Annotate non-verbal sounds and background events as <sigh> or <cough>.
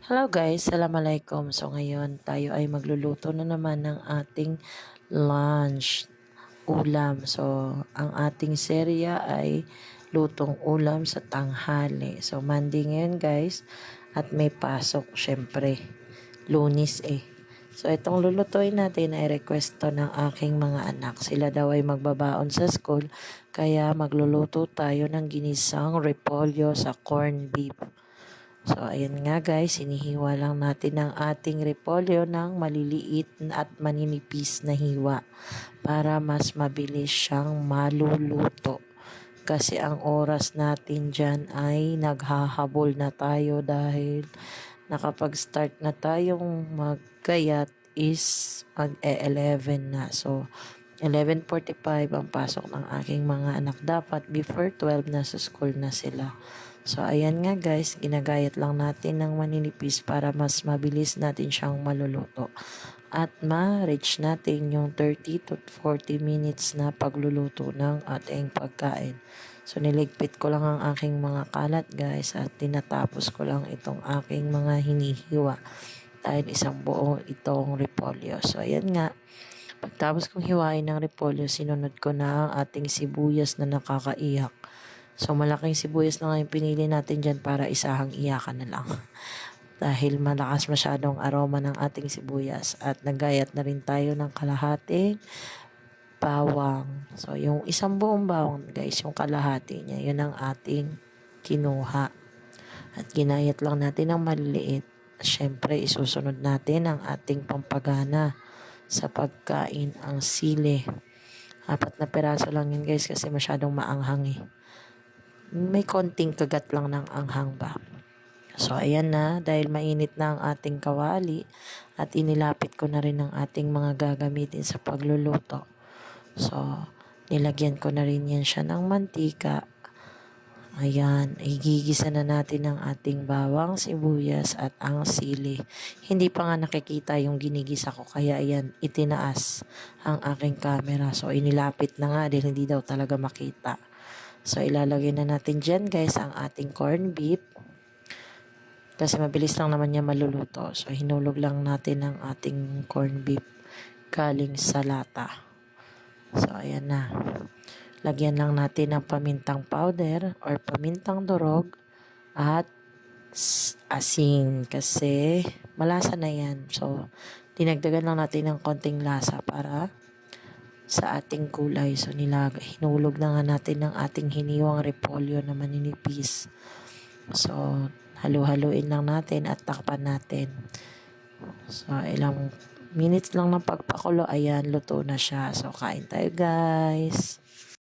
Hello guys, Assalamualaikum. So ngayon tayo ay magluluto na naman ng ating lunch, ulam. So ang ating serya ay lutong ulam sa tanghali. So Monday ngayon guys at may pasok syempre. Lunis eh. So itong lulutuin natin ay request to ng aking mga anak. Sila daw ay magbabaon sa school kaya magluluto tayo ng ginisang repolyo sa corned beef. So, ayan nga guys, hinihiwa lang natin ang ating repolyo ng maliliit at maninipis na hiwa para mas mabilis siyang maluluto. Kasi ang oras natin dyan ay naghahabol na tayo dahil nakapag-start na tayong maggayat is mag-11 na. So, 11.45 ang pasok ng aking mga anak. Dapat before 12 na sa school na sila. So, ayan nga guys, ginagayat lang natin ng maninipis para mas mabilis natin siyang maluluto. At ma-reach natin yung 30 to 40 minutes na pagluluto ng ating pagkain. So, niligpit ko lang ang aking mga kalat guys at tinatapos ko lang itong aking mga hinihiwa dahil isang buo itong repolyo. So, ayan nga. Pagtapos kong hiwain ng repolyo, sinunod ko na ang ating sibuyas na nakakaiyak. So, malaking sibuyas na nga yung pinili natin dyan para isahang iyakan na lang. <laughs> Dahil malakas masyadong aroma ng ating sibuyas. At nagayat na rin tayo ng kalahating bawang. So, yung isang buong bawang, guys, yung kalahati niya, yun ang ating kinuha. At ginayat lang natin ng maliliit. Siyempre, isusunod natin ang ating pampagana sa pagkain, ang sili. Apat na peraso lang yun, guys, kasi masyadong maanghang eh may konting kagat lang ng anghang ba. So, ayan na, dahil mainit na ang ating kawali at inilapit ko na rin ang ating mga gagamitin sa pagluluto. So, nilagyan ko na rin yan siya ng mantika. Ayan, igigisa na natin ang ating bawang, sibuyas at ang sili. Hindi pa nga nakikita yung ginigisa ko, kaya ayan, itinaas ang aking camera. So, inilapit na nga dahil hindi daw talaga makita. So, ilalagay na natin dyan guys ang ating corn beef. Kasi mabilis lang naman niya maluluto. So, hinulog lang natin ang ating corn beef galing sa lata. So, ayan na. Lagyan lang natin ng pamintang powder or pamintang durog at asin kasi malasa na yan. So, dinagdagan lang natin ng konting lasa para sa ating kulay. So, nilag hinulog na nga natin ng ating hiniwang repolyo na maninipis. So, halu-haluin lang natin at takpan natin. So, ilang minutes lang ng pagpakulo, ayan, luto na siya. So, kain tayo guys.